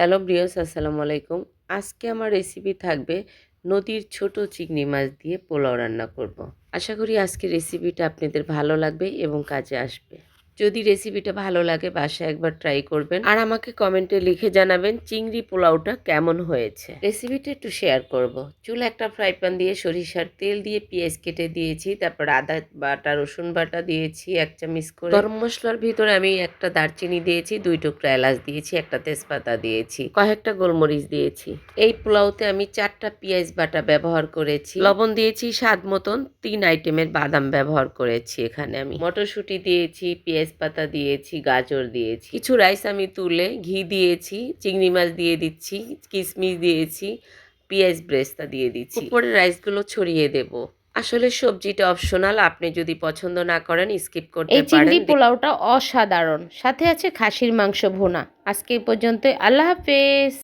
Hello ব্রিয়স আসসালামু আলাইকুম আজকে আমার রেসিপি থাকবে নদীর ছোট চিংড়ি মাছ দিয়ে পোলাও রান্না করব। আশা করি আজকের রেসিপিটা আপনাদের ভালো লাগবে এবং কাজে আসবে যদি রেসিপিটা ভালো লাগে, বাসায় একবার ট্রাই করবেন। আর আমাকে কমেন্টে লিখে জানাবেন চিংড়ি পোলাওটা কেমন হয়েছে। রেসিপিটা একটু শেয়ার করব। চুল একটা ফ্রাই প্যান দিয়ে সরিষার তেল দিয়ে পেঁয়াজ কেটে দিয়েছি, তারপর আদা বাটা, রসুন বাটা দিয়েছি, এক চামচ করে। গরম মশলার ভিতরে আমি একটা দারচিনি দিয়েছি, দুই টুকরা এলাচ দিয়েছি, একটা তেজপাতা দিয়েছি, কয়েকটা গোলমরিচ দিয়েছি। এই পোলাওতে আমি চারটা পেঁয়াজ বাটা ব্যবহার করেছি। লবণ দিয়েছি স্বাদ মতন, তিন আইটেমের বাদাম ব্যবহার করেছি এখানে আমি। মটরশুঁটি দিয়েছি, পেঁয়াজ পাতা দিয়েছি গাজর দিয়েছি। কিছু রাইস আমি তুলে ঘি দিয়েছি চিংড়ি মাছ দিয়ে দিচ্ছি কিশমিশ দিয়েছি পেঁয়াজ ব্রেস্তা দিয়ে দিচ্ছি। উপরে রাইসগুলো ছড়িয়ে দেব। আসলে সবজিটা অপশনাল আপনি যদি পছন্দ না করেন স্কিপ করতে পারেন এই চিংড়ি পোলাওটা অসাধারণ। সাথে আছে খাসির মাংস ভুনা। আজকে পর্যন্ত আল্লাহ হাফেজ।